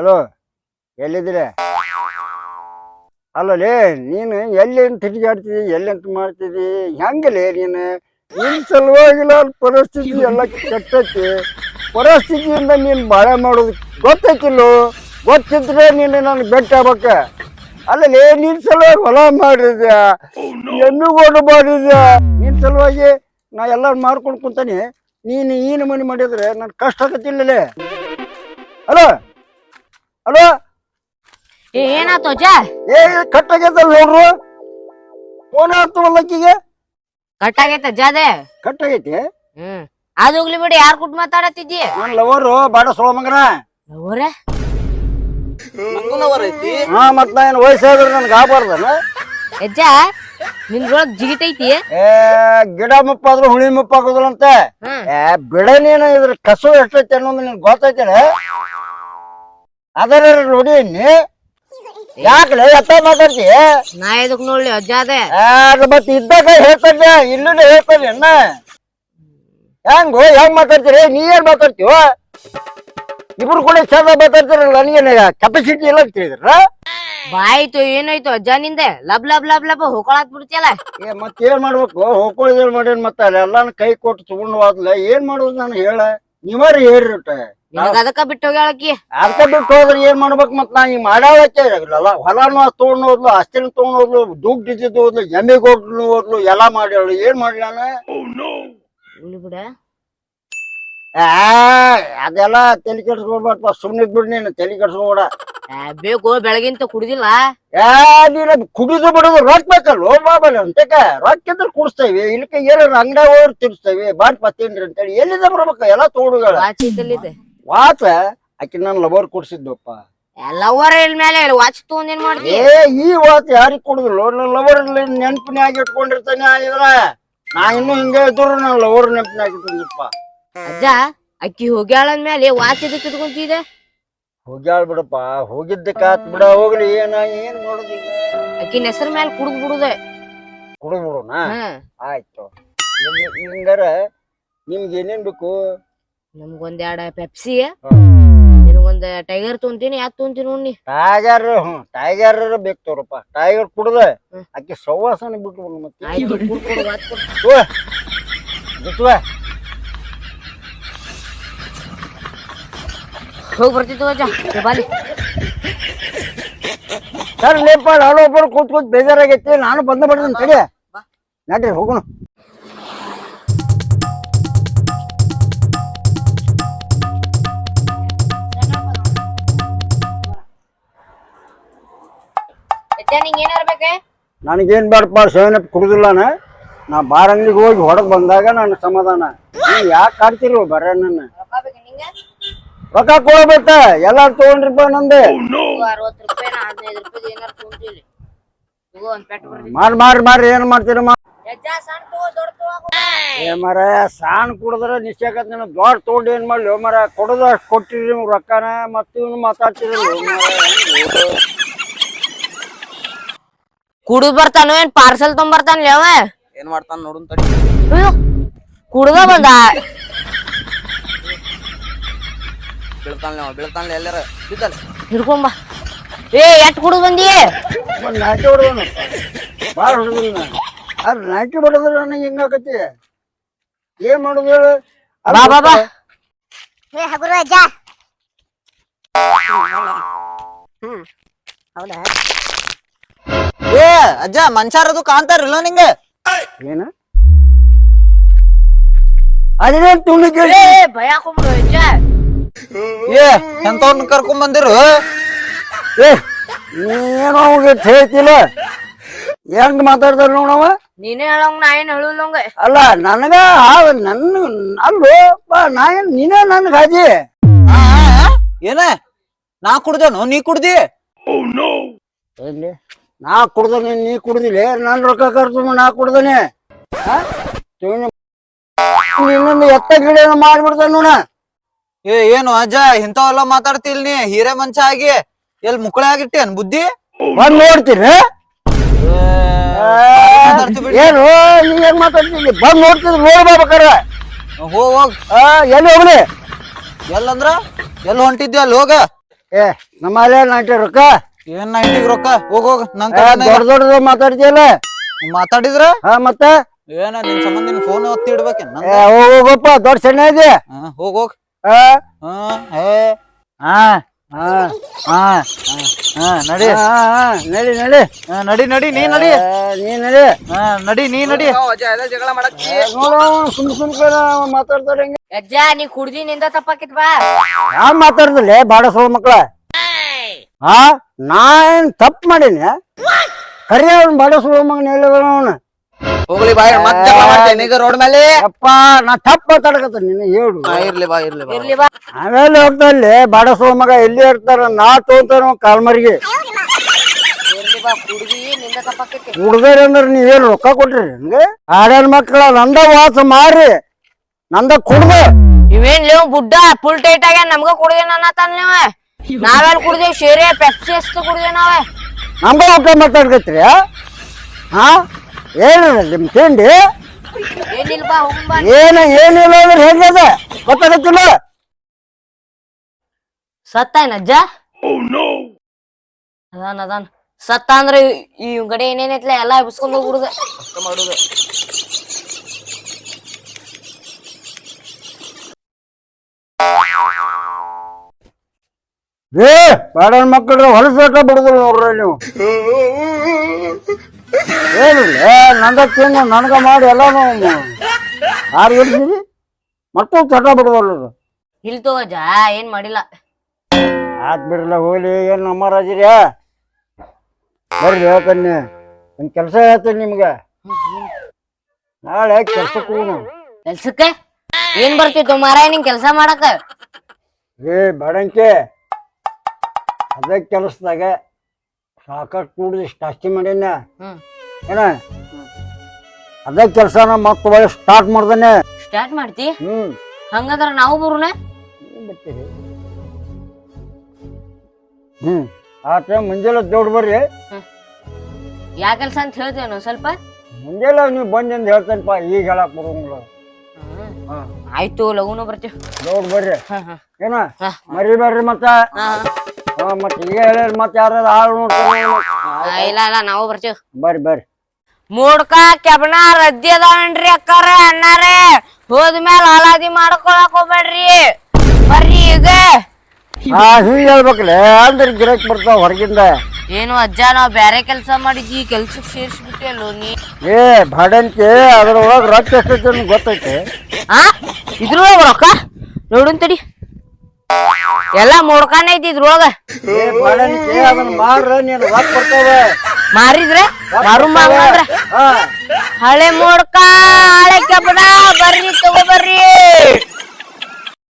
Hello, ಎಲ್ಲಿದ್ದೀರ? ಅಲ್ಲಲೇ ನೀನು ಎಲ್ಲಿ ತಿರುಗಾಡ್ತಿದ್ದಿ ತಿರುಗಾಡ್ತಿದಿ ಎಲ್ಲಿ ಅಂತ ಮಾಡ್ತಿದಿ ಹೆಂಗಲೇ ನೀನು? ನಿನ್ ಸಲುವಾಗಿಲ್ಲ ಅಲ್ಲಿ ಪರಿಸ್ಥಿತಿ ಎಲ್ಲ ಕೆಟ್ಟೈತಿ. ಪರಿಸ್ಥಿತಿಯಿಂದ ನೀನು ಬಾಳೆ ಮಾಡೋದು ಗೊತ್ತೈತಿಲ್ಲೋ? ಗೊತ್ತಿದ್ರೆ ನೀನು ನನಗೆ ಬೆಟ್ಟ ಆಗ್ಬೇಕ. ಅಲ್ಲಲೇ ನಿನ್ ಸಲುವಾಗಿ ಹೊಲ ಮಾಡಿದ್ಯಾ? ಎಮ್ಮಿಗೋಡು ಮಾಡಿದ್ಯಾ? ನಿನ್ ಸಲುವಾಗಿ ನಾ ಎಲ್ಲ ಮಾರ್ಕೊಂಡ್ ಕುಂತಾನೆ. ನೀನು ಏನು ಮನೆ ಮಾಡಿದ್ರೆ ನನ್ ಕಷ್ಟ ಆಗತ್ತಿಲ್ಲಲೇ ಹಲೋ? ಹಲೋ? ಏ ಏನಾತು ಅಜ್ಜ? ಏ ಕಟ್ಟಾಗೈತಲ್ಲ ನೋಡ್ರು? ಫೋನ್ ಆಗ್ತವಲ್ಲಕ್ಕಿಗೆ ಕಟ್ಟಾಗೈತ ಅಜ್ಜ ಅದೇ. ಕಟ್ಟಾಗೈತಿ? ಹ್ಮ್. ಅದು ಹೋಗ್ಲಿ ಬಿಡಿ ಯಾರ್ ಕುಟ್ ಮಾತಾಡತ್ತಿದ್ದಿ? ನನ್ನ ಲವರು? ಬಾಡ ಸೋಳ ಮಗನ. ಅವ್ರೆ ಐತಿ? ಹಾ ಮತ್ ನಾ ಏನು ವಯಸ್ಸಾದ್ರೆ ನನ್ಗೆ ಆಗ್ಬಾರ್ದನ? ನಿನ್ ನಿನ್ಗೊಳಗ್ ಜಿಗಿತೈತಿ ಏ ಗಿಡ ಮುಪ್ಪಾದ್ರು ಹುಳಿ ಮುಪ್ಪ ಹ್ಮ್. ಏ ಬಿಡ ನೀನು ಇದ್ರ ಕಸು ಎಷ್ಟೈತೆ ಅನ್ನೋದು ನಿನ್ ಗೊತ್ತೈತಿಲ್ಲ ಅದರ ನೋಡಿ ನೀ. ಯಾಕಲೆ ಎತ್ತ ಮಾತಾಡ್ತಿ? ನಾ ಇದಕ್ ನೋಡ್ಲಿ ಅಜ್ಜಾದೆ ಅದೇ. ಮತ್ತೆ ಇದ್ದಾಗ ಹೇಳ್ತಾರ ಇಲ್ಲೂ ಹೇಳ್ತಾರ ಅಣ್ಣ. ಹೆಂಗೋ ಹೆಂಗ್ ಮಾತಾಡ್ತೀರಿ? ನೀ ಏನ್ ಮಾತಾಡ್ತೀವ ಇಬ್ರು ಕೂಡ ಚಂದ ಮಾತಾಡ್ತಿರಲ್ಲ ನನಗೇನ ಕೆಪಾಸಿಟಿ ಇಲ್ಲ ಅಂತ ಹೇಳಿದ್ರ? ಬಾಯ್ತು ಏನಾಯ್ತು ಅಜ್ಜ ನಿಂದೆ? ಲಬ್ ಲಬ್ ಲಬ್ ಲಬ್ ಹೋಕೊಳಕ್ ಬಿಡ್ತಿಯಲ್ಲ? ಏ ಮತ್ತೇನ್ ಏನ್ ಮಾಡ್ಬೇಕು? ಹೋಕೊಳ್ಳೋದೇನ್ ಮಾಡೇನ್ ಮತ್ತೆ ಎಲ್ಲಾನು ಕೈ ಕೊಟ್ಟು ತಗೊಂಡು ಹೋದ್ಲ ಏನ್ ಮಾಡೋದು ನಾನು ಹೇಳ? ನೀವಾರ ಹೇಳ್ರಿಟ ನಿನಗ ಅದಕ್ಕ ಬಿಟ್ಟು ಹೋಗ್ಯಾಳಕಿ ಅದಕ್ಕ ಬಿಟ್ಟು ಹೋದ್ರೆ ಏನ್ ಮಾಡ್ಬೇಕು ಮತ್ ನಾ ಹಿಂಗ್ ಮಾಡಾಳಕ್ಕೆ ಇರಲ್ಲ ಹೊಲನು ತಗೊಂಡ್ ಹೋದ್ಲು ಅಸ್ತಿನ ತಗೊಂಡ್ ಹೋದ್ಲು ದುಡ್ಡು ಇದ್ದಿದ್ದು ಹೋದ್ಲು ಎಮ್ಮೆ ಕೊಟ್ಟು ಹೋದ್ಲು ಎಲ್ಲಾ ಮಾಡ್ಯಾಳು. ಏನ್ ಮಾಡ್ಲಿ ನಾನು? ಇಲ್ಲಿ ಬಿಡ. ಆ ಅದೆಲ್ಲ ತಲೆ ಕೆಡ್ಸ್ಕೊಡ್ಬಾರ್ದು ಸುಮ್ನೆ ಬಿಡ್ ನೀನು ತಲೆ ಕೆಡ್ಸ್ಕೊಬೇಡ. ಬೇಕು ಬೆಳಗಿಂತ ಕುಡಿದಿಲ್ಲ. ಯಾ ನೀನು ಕುಡಿದು ಬಿಡುದು ರೊಕ್ಕ ಬೇಕಲ್ಲ ಬಾಬಲ್ಲ ಅಂತಕ ರೊಕ್ಕ ಇದ್ರೆ ಕುಡಿಸ್ತೇವೆ ಇಲ್ಲಕ್ಕೆ ಏನಾರ ಅಂಗಡಿ ಹೋಗಿ ತಿರ್ಸ್ತೇವೆ ಬಾಟ್ ಅಂತ ಅಂತೇಳಿ. ಎಲ್ಲಿಂದ ಬರ್ಬೇಕು ಎಲ್ಲ ತೋಡುಗಳ? ವಾಚ್ ಆಕಿ ನನ್ ಲವರ್ ಕುಡ್ಸಿದ್ದಪ್ಪ. ಲವರ್ ಇಲ್ ಮೇಲೆ ವಾಚ್ ತಗೊಂಡ್ ಏನ್ ಮಾಡ್ತಿ? ಏ ಈ ವಾಚ್ ಯಾರಿಗ್ ಕುಡುದಿಲ್ಲ? ನನ್ನ ಲವರ್ ನೆನಪಿನಾಗ ಇಟ್ಕೊಂಡಿರ್ತಾನೆ ಆಗಿದ್ರ ನಾ ಇನ್ನು ಹಿಂಗೆ ಇದ್ರು ನನ್ನ ಲವರ್ ನೆನಪಿನಾಗ ಇಟ್ಕೊಂಡಿಪ್ಪ ಅಜ್ಜ ಅಕ್ಕಿ ಹೋಗ್ಯಾಳ ಅಂದ್ಮೇಲೆ ವಾಚ್ ಇದಕ್ಕೆ ಇಟ್ಕೊಂತಿದೆ ಹೋಗ್ಯಾಳ ಬಿಡಪ್ಪ ಹೋಗಿದ್ದಕ್ಕ ಆತ್ ಬಿಡ ಹೋಗ್ಲಿ ಏನ ಏನ್ ಮಾಡೋದು ಈಗ? ಅಕ್ಕಿನ ಹೆಸರು ಮೇಲೆ ಕುಡ್ದು ಬಿಡುದೆ. ಕುಡಿದ್ ಬಿಡೋಣ ಆಯ್ತು. ನಿಮ್ಗೆ- ಹಿಂಗಾರ ನಿಮ್ಗೆ ಏನೇನ್ ಬೇಕು? ನಮ್ಗೊಂದ್ ಎರಡ ಪೆಪ್ಸಿ ನಿನಗೊಂದ್ ಟೈಗರ್ ತೊಂತೀನಿ ಯಾತ್ ತೊಂತೀನಿ ನೋಡಿ ಟೈಗರ್ ಹ್ಮ್. ಟೈಗರ್ ಬೇಕು ತೋರಪ್ಪ ಟೈಗರ್ ಕುಡ್ದ ಅಕ್ಕಿ ಆಕೆ ಸವಾಸನ ಬಿಟ್ಟು ಬಿಡು ಮತ್ತೆ. ಆಯ್ತು ಕೊಡು ಬಿಟ್ವ ಹೋಗಿ ಬರ್ತಿತ್ತು ಅಜ್ಜ ಏ ಬಾಲಿ. ಸರ್ ಲೇಪ ನಾನು ಒಬ್ಬರು ಕೂತ್ ಕೂತ್ ಬೇಜಾರಾಗೈತಿ. ನಾನು ಬಂದ ಬಿಡ್ತೀನಿ ತಡಿ. ನಡ್ರಿ ಹೋಗೋಣ. ನಿಂಗೆ ಏನಾರ ಬೇಕೆ? ನನಗೇನ್ ಬೇಡಪ್ಪ ಸೆವೆನ್ ಕುಡಿದಿಲ್ಲ ನಾ ಬಾರ್ ಅಂಗಡಿಗೆ ಹೋಗಿ ಹೊರಗೆ ಬಂದಾಗ ನನ್ನ ಸಮಾಧಾನ. ನೀವು ಯಾಕೆ ಕಾಡ್ತಿರೋ ಬರ ನನ್ನ ರೊಕ್ಕ ಕೊಡ್ಬೇಕ ಎಲ್ಲಾರು ತಗೊಂಡ್ರಿಪ್ಪ ನಂದೆ. ಅರವತ್ತು ರೂಪಾಯಿ ಹದಿನೈದು ರೂಪಾಯಿ ಏನಾರ ತಗೋ ಒಂದ್ ಪೆಟ್ ಏನ್ ಮಾಡ್ತೀರಿ ಮಾ ಸಣ್ಣ ತಗೋ ದೊಡ್ಡ ತಗೋ ಏ ಮರ ಸಾಣ್ ಕುಡಿದ್ರೆ ನಿಶ್ಚಯ ನೀನು ದೊಡ್ಡ ತೊಗೊಂಡು ಏನ್ ಮಾಡ್ಲಿ? ಮರ ಕೊಡೋದು ಅಷ್ಟು ಕೊಟ್ಟಿರಿ ನಿಮ್ಗೆ ರೊಕ್ಕನ ಮತ್ತೆ ಇವ್ನು ಮಾತಾಡ್ತಿರಲ್ಲ ಕುಡಿದ್ ಬರ್ತಾನ ಏನ್ ಪಾರ್ಸೆಲ್ ತೊಗೊಂಬರ್ತಾನ ಅವ? ಏನ್ ಮಾಡ್ತಾನ ನೋಡುನ್ ತಡಿ ಕುಡ್ದ ಬಂದ? ಬೀಳ್ತಾನ ಬೀಳ್ತಾನ ಎಲ್ಲಾರ. ಬಿದ್ದಲ್ಲ ಹಿಡ್ಕೊಂಬ ಏ ಎಟ್ ಕುಡಿದ್ ಬಂದಿ? ಒಂದು ನಾಟಿ ಹೊಡೆದನು ಭಾಳ ಹೊಡೆದಿಲ್ಲ ಅದು ನಾಟಿ ಹೊಡೆದ್ರೆ ನನಗೆ ಹಿಂಗಾಕತಿ ಏನ್ ಮಾಡುದು ಹೇಳು? ಬಾ, ಬಾ, ಬಾ. ಏ ಹಗುರು ಅಜ್ಜ ಹ್ಮ್ ಹೌದಾ? ಏ ಅಜ್ಜ ಮನ್ಸಾರದು ಕಾಂತಾರಿಲ್ಲ ನಿಂಗೆ? ಏನ? ಅದೇ ತುಣಿ ಕೇಳಿ ಏ ಭಯ ಅಜ್ಜ. ಏ ಎಂತವ್ನ ಕರ್ಕೊಂಡ್ ಬಂದಿರು? ಏ ನೀನೋ ಅವ್ಗೆ ಹೇಳ್ತಿಲ್ಲ ಹೆಂಗ್ ಮಾತಾಡ್ತಾರ ನೋಡವ ನೀನೇ ಹೇಳಂಗ್ ನಾ ಏನ್ ಹೇಳುಲ್ಲಂಗ. ಅಲ್ಲ ನನಗ ನನ್ನ ಅಲ್ಲೋ ಬಾ ನಾ ಏನ್ ನೀನೇ ನನ್ಗ ಹಾಜಿ ಆ? ಏನ? ನಾ ಕುಡ್ದೇನು ನೀ ಕುಡ್ದಿ? ನಾ ಕುಡ್ದನೆ ನೀ ಕುಡ್ದಿಲ್ಲ. ನನ್ ರೊಕ್ಕ ಖರ್ಚು ನಾ ಕುಡ್ದನೆ. ಇನ್ನೊಂದು ಎತ್ತ ಗಿಡ ಮಾಡ್ಬಿಡ್ತಾನ ನೋಡ. ಏ ಏನು ಅಜ್ಜ ಇಂಥವೆಲ್ಲ ಮಾತಾಡ್ತಿಲ್ ನೀ? ಹೀರೆ ಮಂಚ ಆಗಿ ಎಲ್ ಮುಕ್ಕಳೆ ಆಗಿಟ್ಟೇನ್ ಬುದ್ಧಿ? ಬಂದ್ ನೋಡ್ತೀರಿ? ಮಾತಾಡ್ತಿ ಬಿಡಿ. ಏನು? ನೀ ಏನ್ ಮಾತಾಡ್ತೀನಿ ಬಂದ್ ನೋಡ್ತಿದ್ರು ನೋಡ್ಬೇಕಾರ ಹೋಗ್ ಹೋಗ್ ಎಲ್ಲಿ ಹೋಗ್ಲಿ? ಎಲ್ಲಂದ್ರ? ಎಲ್ಲಿ ಹೊಂಟಿದ್ದೆ ಅಲ್ಲಿ ಹೋಗ. ಏ ನಮ್ಮಲ್ಲೇ ನಾಟಿ ರೊಕ್ಕ. ಏನ್ ನೈಂಟಿಗ್ ರೊಕ್ಕ? ಹೋಗ್ ಹೋಗ್. ಕಡೆನೇ ದೊಡ್ಡ ದೊಡ್ಡದು ಮಾತಾಡ್ತೀಯಲ್ಲ? ಮಾತಾಡಿದ್ರ? ಹಾ ಮತ್ತೆ? ಏನ ನಿನ್ ಸಂಬಂಧ ಫೋನ್ ಒತ್ತಿ ಇಡ್ಬೇಕೇನ್? ಏ ಹೋಗ್ ಹೋಗಪ್ಪ ದೊಡ್ಡ ಸಣ್ಣ ಇದೆ. ಹೋಗ್ ಹೋಗ್. ನಡಿ. ಹಾ ಹಾ ನಡಿ ನಡಿ. ಹಾ, ನಡಿ ನಡಿ ನೀ ನಡಿ. ನೀ ನಡಿ. ಹಾ ನಡಿ ನೀ ನಡಿ. ಜಗಳ ಮಾಡಕ್ಕೆ. ಸುಮ್ ಸುಮ್ ಮಾತಾಡ್ತಾರೆ ಅಜ್ಜ ನೀ ಕುಡ್ದಿ ನಿಂದ ತಪ್ಪಾಕಿತ್ ಬಾ. ಯಾವ ಮಾತಾಡ್ದಲ್ಲಿ ಬಾಡ ಸೋಳ ಮಕ್ಳ? ಹಾ ನಾ ಏನ್ ತಪ್ಪು ಮಾಡೀನಿ. ಕರಿ ಅವ್ನ ಬಾಡ ಸೋಳ ಮಗನ ಹೇಳಿದ ಅವನು. ಹೋಗ್ಲಿ ಬಾ ಮತ್ತೆ ಮಾಡ್ತೇನೆ. ಈಗ ರೋಡ್ ಮೇಲೆ. ಅಪ್ಪ ನಾ ತಪ್ಪ ಮಾತಾಡಕತ್ತ ನೀನು ಹೇಳು. ಹಾ, ಇರ್ಲಿ ಬಾ ಇರ್ಲಿ ಬಾ. ಇರ್ಲಿ ಬಾ. ಆಮೇಲೆ ಹೋಗ್ದಲ್ಲಿ ಬಾಡ ಸೋಳ ಮಗ ಎಲ್ಲಿ ಇರ್ತಾರ ನಾ ತೋತಾರ ಕಾಲ್ಮರಿಗೆ. ಇರ್ಲಿ ಬಾ ಕುಡ್ದಿ ನಿಂದ ತಪ್ಪಾಕೈತಿ ಹುಡ್ದಾರ ಅಂದ್ರೆ ನೀವೇನು ರೊಕ್ಕ ಕೊಟ್ರಿ ನಿಮ್ಗೆ? ಆಡ್ಯಾನ ಮಕ್ಕಳ ನಂದ ವಾಸ ಮಾರಿ ನಂದ ಕುಡ್ದ. ಇವೇನ್ ಲೇವ್ ಬುಡ್ಡ ಫುಲ್ ಟೈಟ್ ಆಗ್ಯಾನ. ನಮ್ಗ ಕುಡ್ದೇನ ಅನ್ನತಾನ ನೀವ ನಾವೆಲ್ ಕುಡ್ದೇವ್ ಶೇರೆ ಪೆಪ್ಸಿ ಎಷ್ಟು ಕುಡ್ದೇವ್ ನಾವೇ. ನಮ್ಗ ಊಟ ಮಾತಾಡ್ಕತ್ರಿ ಹಾ? ಏನು ನಿಮ್ ತಿಂಡಿ? ಏನ ಏನಿಲ್ಲ ಅಂದ್ರೆ ಹೇಗದ ಗೊತ್ತಾಗತ್ತಿಲ್ಲ? ಸತ್ತಾಯ್ನ ಅಜ್ಜ? ಅದಾನ ಅದಾನ. ಸತ್ತ ಅಂದ್ರ ಈ ಕಡೆ ಏನೇನೈತ್ಲ ಎಲ್ಲಾ ಎಬ್ಸ್ಕೊಂಡ್ ಹೋಗ್ಬಿಡುದ. ಮಾಡುದು ಏ ಬಾಡನ್ ಮಕ್ಕಳು ಹೊಲಸಾಟ ಬಿಡುದಿಲ್ಲ ನೋಡ್ರಿ ನೀವು. ಏನಿಲ್ಲ ನಂದ ತಿಂದು ನನಗ ಮಾಡಿ ಎಲ್ಲ ಯಾರು ಹಿಡ್ಸಿರಿ ಮತ್ತು ಚಟ ಬಿಡುವಲ್ಲ. ಇಲ್ ತಗೋ ಅಜ್ಜ ಏನ್ ಮಾಡಿಲ್ಲ. ಆತ್ ಬಿಡಲ್ಲ ಹೋಗ್ಲಿ. ಏನು ನಮ್ಮರಾಜಿರಿ ಬರ್ರಿ ಹೇಳ್ತೀನಿ. ಒಂದು ಕೆಲಸ ಹೇಳ್ತೇನೆ ನಿಮ್ಗೆ. ನಾಳೆ ಕೆಲ್ಸಕ್ಕೆ ಹೋಗೋಣ. ಕೆಲ್ಸಕ್ಕೆ? ಏನ್ ಬರ್ತಿತ್ತು ಮಾರಾಯ ನಿಂಗ್ ಕೆಲ್ಸ ಮಾಡಕ ಏ ಬಡಂಕೆ. ಅದೇ ಕೆಲಸದಾಗ. ಸಾಕಷ್ಟು ಕೂಡಿದ ಆಸ್ತಿ ಮಾಡ್ಯಾನ ಹ್ಮ್. ಏನ? ಅದೇ ಕೆಲಸನ ಮತ್ತೆ ಒಳ್ಳೆ ಸ್ಟಾರ್ಟ್ ಮಾಡ್ದಾನೆ. ಸ್ಟಾರ್ಟ್ ಮಾಡ್ತಿ? ಹ್ಮ್. ಹಂಗಂದ್ರ ನಾವು ಬರುನ? ಏನ್ ಬರ್ತೀರಿ ಹ್ಮ್. ಆತ ಮುಂಜಾನೆ ದೊಡ್ಡ ಬರ್ರಿ. ಯಾ ಕೆಲಸ ಅಂತ ಹೇಳ್ತೇನು ಸ್ವಲ್ಪ? ಮುಂಜಾನೆ ನೀವು ಬಂದಿಂದ ಹೇಳ್ತೇನಪ್ಪ ಈಗ ಹೇಳಕ್ ಬರೋಂಗಿಲ್ಲ. ಆಯ್ತು ಲಗುನು ಬರ್ತೀವಿ. ದೊಡ್ಡ ಬರ್ರಿ. ಏನ? ಮರಿ ಬರ್ರಿ ಮತ್ತ. ಮತ್ತೆ ಈಗ ಹೇಳಿರಿ ಮತ್ತೆ ಯಾರು ಆಳು ನೋಡ್ತಾರೆ ಇಲ್ಲ ಇಲ್ಲ ನಾವು ಬರ್ತೀವಿ. ಬರ್ರಿ ಬರ್ರಿ. ಮೂಡ್ಕ ಕೆಬಣ ರದ್ದಿ ಅದಾವನ್ರಿ ಅಕ್ಕಾರ ಅಣ್ಣಾರೇ? ಹೋದ್ಮೇಲೆ ಆಲಾದಿ ಮಾಡ್ಕೊಳಕ್ ಹೋಗ್ಬೇಡ್ರಿ. ಬರ್ರಿ ಈಗ. ಹಾ ಹಿಂಗ್ ಹೇಳ್ಬೇಕಲ್ಲ ಅಂದ್ರೆ ಗಿರಾಕ್ ಬರ್ತಾವ ಹೊರಗಿಂದ. ಏನು ಅಜ್ಜ ನಾವ್ ಬ್ಯಾರೆ ಕೆಲ್ಸ ಮಾಡಿದ್ವಿ ಕೆಲ್ಸಕ್ ಸೇರ್ಸ್ಬಿಟ್ಟಿಯಲ್ಲೋ ನೀ? ಏ ಬಾಡಂತಿ ಅದ್ರೊಳಗ ರೊಕ್ಕ ಎಷ್ಟೈತಿ ಅಂತ ಗೊತ್ತೈತಿ. ಆ ಇದ್ರೊಳಗ ರೊಕ್ಕ? ನೋಡುನ್ ತಡಿ. ಎಲ್ಲಾ ಮುಡ್ಕಾನ ಐತಿ ಇದ್ರೊಳಗ ಅದನ್ನ ಮಾರಿದ್ರೆ? ಮಾರು ಮಾಂದ್ರ ಹಳೆ ಮುಡ್ಕ ಹಳೆ ಕಬ್ಬಣ ಬರ್ರಿ ತಗೋ ಬರ್ರಿ.